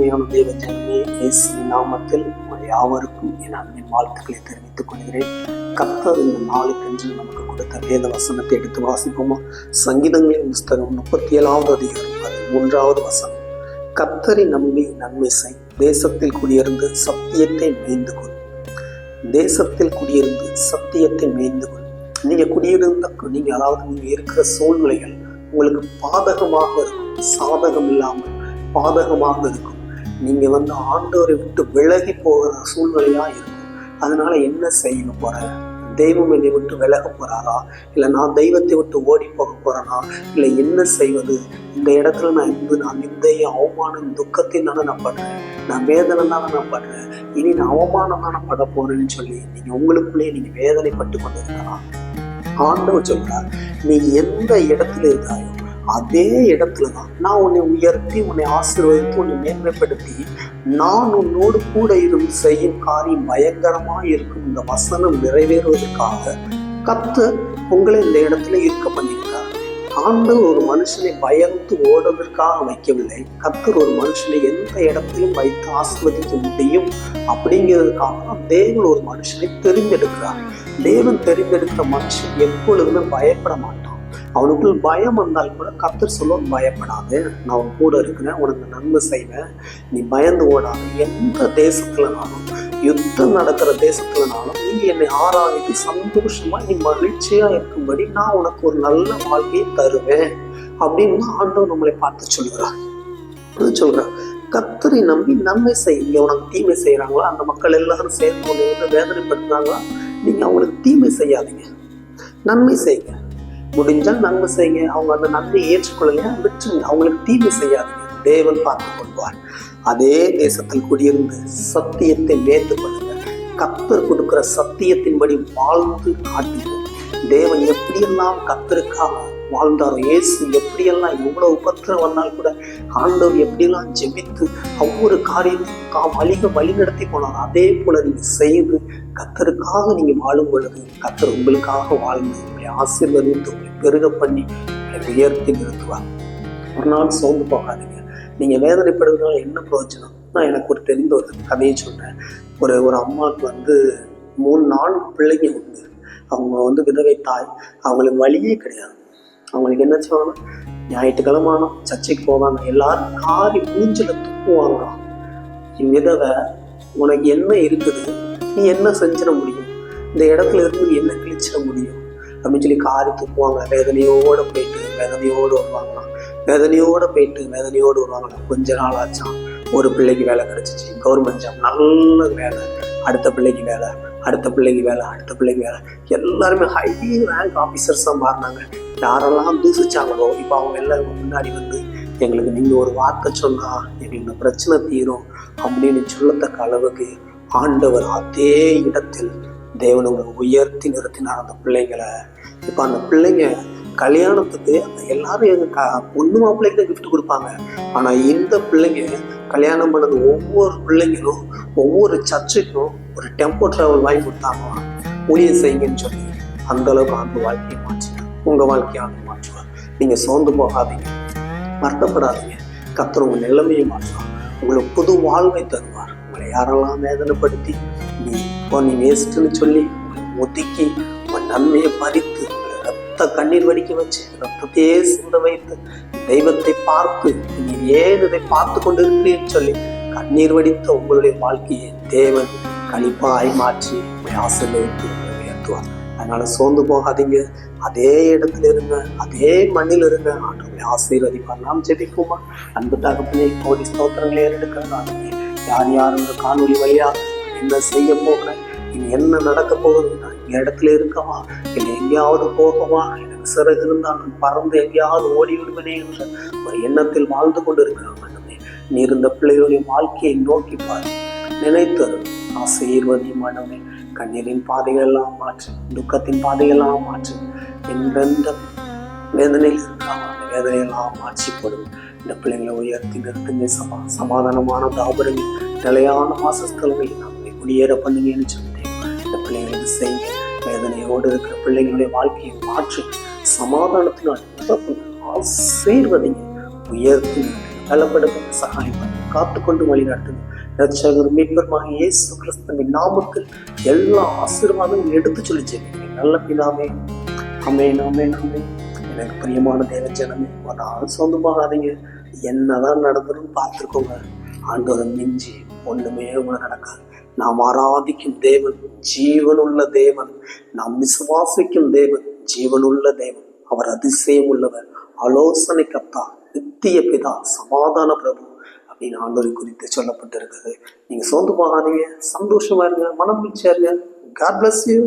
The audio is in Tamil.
இயேசுவின் நாமத்தில் உங்கள் யாவருக்கும் என் அன்பின் வாழ்த்துக்களை தெரிவித்துக் கொள்கிறேன். கர்த்தர் இந்த நாளுக்கென்று நமக்கு கொடுத்த வேத வசனத்தை எடுத்து வாசிப்போமா? சங்கீதங்களின் புஸ்தகம் முப்பத்தி ஏழாவது அதிகாரம் அது மூன்றாவது வசனம். கத்தரை நம்பி நன்மை செய். தேசத்தில் குடியிருந்து சத்தியத்தை மேய்ந்து கொள். தேசத்தில் குடியிருந்து சத்தியத்தை மேய்ந்து கொள். நீங்கள் குடியிருந்த நீங்கள் அதாவது நீங்கள் இருக்கிற சூழ்நிலைகள் உங்களுக்கு பாதகமாக இருக்கும். சாதகம் இல்லாமல் பாதகமாக இருக்கும். நீங்கள் வந்து ஆண்டோரை விட்டு விலகி போகிற சூழ்நிலையாக இருக்கும். அதனால் என்ன செய்ய போகிறேன் தெய்வம் என்னை விட்டு விலக போகிறாரா இல்லை நான் தெய்வத்தை விட்டு ஓடி போக போறேனா? இல்லை என்ன செய்வது? இந்த இடத்துல நான் இருந்து நான் நிந்தைய அவமானம் துக்கத்தையும் தானே நான் படுறேன். நான் வேதனை தானே நான் படுறேன். இனி நான் அவமானம் தானே பட போகிறேன்னு சொல்லி நீங்கள் உங்களுக்குள்ளேயே நீங்கள் வேதனைப்பட்டு கொண்டு இருக்கலாம் ஆண்டவர் சொல்கிறார் நீ எந்த இடத்துல இருந்தாய் அதே இடத்துல தான் நான் உன்னை உயர்த்தி உன்னை ஆசீர்வதித்து உன்னை மேன்மைப்படுத்தி நான் உன்னோடு கூட இருந்து செய்யும் காரியம் பயங்கரமாக இருக்கும். இந்த வசனம் நிறைவேறுவதற்காக கத்து உங்களை இந்த இடத்துல இருக்க பண்ணியிருக்கார். ஆண்டவர் ஒரு மனுஷனை பயந்து ஓடுவதற்காக வைக்கவில்லை. கத்தர் ஒரு மனுஷனை எந்த இடத்திலும் வைத்து ஆசிர்வதிக்க முடியும் அப்படிங்கிறதுக்காக தான் தேவன் ஒரு மனுஷனை தெரிந்தெடுக்கிறார். தேவன் தெரிந்தெடுத்த மனுஷன் எப்பொழுதுமே பயப்பட மாட்டான். அவனுக்குள் பயம் வந்தால் கூட கத்தர் சொல்லுவான் பயப்படாது. நான் உன் கூட இருக்கிறேன் உனக்கு நன்மை செய்வேன். நீ பயந்து ஓடாது. எந்த தேசத்துலனாலும் யுத்தம் நடக்கிற தேசத்துலனாலும் நீ என்னை ஆராய்ந்து சந்தோஷமா நீ மகிழ்ச்சியா இருக்கும்படி நான் உனக்கு ஒரு நல்ல வாழ்க்கையை தருவேன். அப்படின்னு ஆண்டவர் நம்மளை பார்த்து சொல்கிறார் அது கத்தரை நம்பி நன்மை செய். உனக்கு தீமை செய்யறாங்களா அந்த மக்கள் எல்லாரும் சேர்ந்து உன்னை வந்து வேதனைப்படுத்துறாங்களா? நீங்க அவங்களுக்கு தீமை செய்யாதீங்க. நன்மை செய்யுங்க. முடிஞ்சால் நன்மை செய்யுங்க. அவங்க அந்த நன்மையை ஏற்றுக்கொள்ளுங்க. விட்டுருங்க. அவங்களுக்கு தீமை செய்யாதுங்க. தேவன் பார்த்து கொள்வார். அதே தேசத்தில் குடியிருந்து சத்தியத்தை மேற்று கொள்ளுங்க கத்தர் கொடுக்கிற சத்தியத்தின்படி வாழ்ந்து காட்டுங்க தேவன் எப்படியெல்லாம் கத்தருக்காக வாழ்ந்தாரோ? இயேசு எப்படியெல்லாம் எவ்வளோ உபத்திரம் வந்தால் கூட ஆண்டவர் எப்படியெல்லாம் ஜெபித்து ஒவ்வொரு காரியத்தையும் கா வழிக வழி நடத்தி போனார் அதே போல நீங்க செய்து கத்தருக்காக நீங்க வாழும் பொழுது கத்தர் உங்களுக்காக வாழ்ந்து உங்களை ஆசீர்வதித்து உங்களை பெருக பண்ணி உங்களை உயர்த்தி நிறுத்துவார். ஒரு நாள் சோர்ந்து போகாதீங்க. நீங்க வேதனைப்படுறதுனால என்ன பிரயோஜனம்? நான் எனக்கு ஒரு தெரிந்த ஒரு கதையை சொன்னேன் ஒரு ஒரு அம்மாவுக்கு வந்து மூணு நாலு பிள்ளைங்க உண்டு. அவங்க வந்து விதவை தாய். அவங்களுக்கு வழியே கிடையாது. அவங்களுக்கு என்ன செய்வாங்கன்னா ஞாயிற்றுக்கிழமை ஆனால் சர்ச்சைக்கு போவாங்க. எல்லாரும் காரி மூஞ்சில துப்புவாங்க. என் விதவை உனக்கு என்ன இருக்குது? நீ என்ன செஞ்சிட முடியும்? இந்த இடத்துல இருந்து நீ என்ன கிழிச்சிட முடியும்? அப்படின்னு சொல்லி காரி துப்புவாங்க. வேதனையோட போயிட்டு வேதனையோடு வருவாங்களாம். வேதனையோட போயிட்டு வேதனையோடு வருவாங்களாம். கொஞ்ச நாள் ஆச்சான் ஒரு பிள்ளைக்கு வேலை கிடைச்சிச்சு. கவர்மெண்ட் ஜாப் நல்ல வேலை. அடுத்த பிள்ளைக்கு வேலை. அடுத்த பிள்ளைக்கு வேலை அடுத்த பிள்ளைக்கு வேலை. எல்லாருமே ஹை ரேங்க் ஆஃபீஸர்ஸாக மாறினாங்க. யாரெல்லாம் தூசிச்சாங்களோ இப்போ அவங்க எல்லாருக்கும் முன்னாடி வந்து எங்களுக்கு நீங்கள் ஒரு வார்த்தை சொன்னால் எங்களுக்கு பிரச்சனை தீரும் அப்படின்னு சொல்லத்தக்க அளவுக்கு ஆண்டவர் அதே இடத்தில் தேவனை உயர்த்தி நிறுத்தினார் அந்த பிள்ளைங்களை. இப்போ அந்த பிள்ளைங்க கல்யாணத்துக்கு அந்த எல்லாரும் எங்கள் க பொண்ணு மாப்பிள்ளைக்கு தான் கிஃப்ட் கொடுப்பாங்க. ஆனால் இந்த பிள்ளைங்க கல்யாணம் பண்ணது ஒவ்வொரு பிள்ளைங்களும் ஒவ்வொரு சர்ச்சுக்கும் ஒரு டெம்போ டிராவல் வாங்கி கொடுத்தாங்க ஊழியம் செய்யுங்கன்னு சொல்லி அந்த அளவுக்கு அந்த வாழ்க்கையை மாற்றினார். உங்க வாழ்க்கையை ஆண்டு மாற்றுவார். நீங்க சோர்ந்து போகாதீங்க. வருத்தப்படாதீங்க. கத்தர் உங்க நிலைமையை மாற்றுவார். உங்களுக்கு புது வாழ்வை தருவார். உங்களை யாரெல்லாம் வேதனைப்படுத்தி நீ இப்போ நீ வேஸ்ட்டுன்னு சொல்லி ஒதுக்கி உன் நன்மையை பறித்து ரத்த கண்ணீர் வடிக்க வச்சு ரத்தத்தையே சிந்த வைத்து தெய்வத்தை பார்த்து நீ ஏன் இதை பார்த்து கொண்டு இருக்கிறீன்னு சொல்லி கண்ணீர் வடித்த உங்களுடைய வாழ்க்கையை தேவன் கழிப்பாய் மாற்றி உங்களை ஆசீர்வதித்து உயர்த்துவார். அதனால சோர்ந்து போகாதீங்க. அதே இடத்துல இருங்க. அதே மண்ணில் இருங்க. ஆண்டவரை ஆசீர்வதிப்பார். நாம் ஜெபிக்குமா அன்பு தகப்பனே கோடி ஸ்தோத்திரங்களை ஏறெடுக்கிறதாலுமே யார் யார் இந்த காணொலி வழியா என்ன செய்ய போகிறேன் இனி என்ன நடக்க போகுது? நான் இந்த இடத்துல இருக்கவா? இல்லை எங்கேயாவது போகவா? எனக்கு சிறகு இருந்தால் நான் பறந்து எங்கேயாவது ஓடி விடுவேனே என்ற ஒரு எண்ணத்தில் வாழ்ந்து கொண்டு இருக்கிறாங்க நீ இருந்த பிள்ளைகளுடைய வாழ்க்கையை நோக்கி பாரு. நினைத்தரு ஆசீர்வதி மனமே. கண்ணீரின் பாதைகளெல்லாம் மாற்று துக்கத்தின் பாதைகளெல்லாம் மாற்று. எந்தெந்த வேதனையில் இருக்காம அந்த வேதனையெல்லாம் மாற்றிப்படும் இந்த பிள்ளைங்களை உயர்த்தி நிறுத்துங்க சமா சமாதானமான தாபரங்க நிலையான வாசஸ்தலங்களை நம்மை குடியேற பண்ணுங்கன்னு சொன்னேன் இந்த பிள்ளைங்களுக்கு செய்ய வேதனையோடு இருக்கிற பிள்ளைங்களுடைய வாழ்க்கையை மாற்றி. சமாதானத்தினால் நிரப்புங்க. ஆசீர்வதிங்க. உயர்த்தி பலப்படுத்த சகாயம் காத்துக்கொண்டு வழி நடத்துங்க. ரட்சகர் மீட்பருமாக இயேசு கிறிஸ்துவின் நாமத்தில் எல்லா ஆசீர்வாதமும் எடுத்து சொல்லி நல்ல பிதாவே அமேன் அமேன் அமேன் எனக்கு பிரியமான தேவ ஜனமே ஒரு நாள் சொந்தமாகாதீங்க என்னதான் நடந்ததுன்னு பார்த்துருக்கோங்க ஆண்டவரை மிஞ்சி ஒண்ணுமே உங்களை நடக்காது. நாம் ஆராதிக்கும் தேவன் ஜீவனுள்ள தேவன். நாம் விசுவாசிக்கும் தேவன் ஜீவனுள்ள தேவன். அவர் அதிசயம் உள்ளவர் ஆலோசனை கத்தா நித்திய பிதா சமாதான பிரபு அப்படின்னு ஆண்டவரை குறித்து சொல்லப்பட்டிருக்குது நீங்கள் சோர்ந்து போகாதீங்க. சந்தோஷமா இருங்க. மனம் மகிழ்ச்சியா இருங்க. God bless you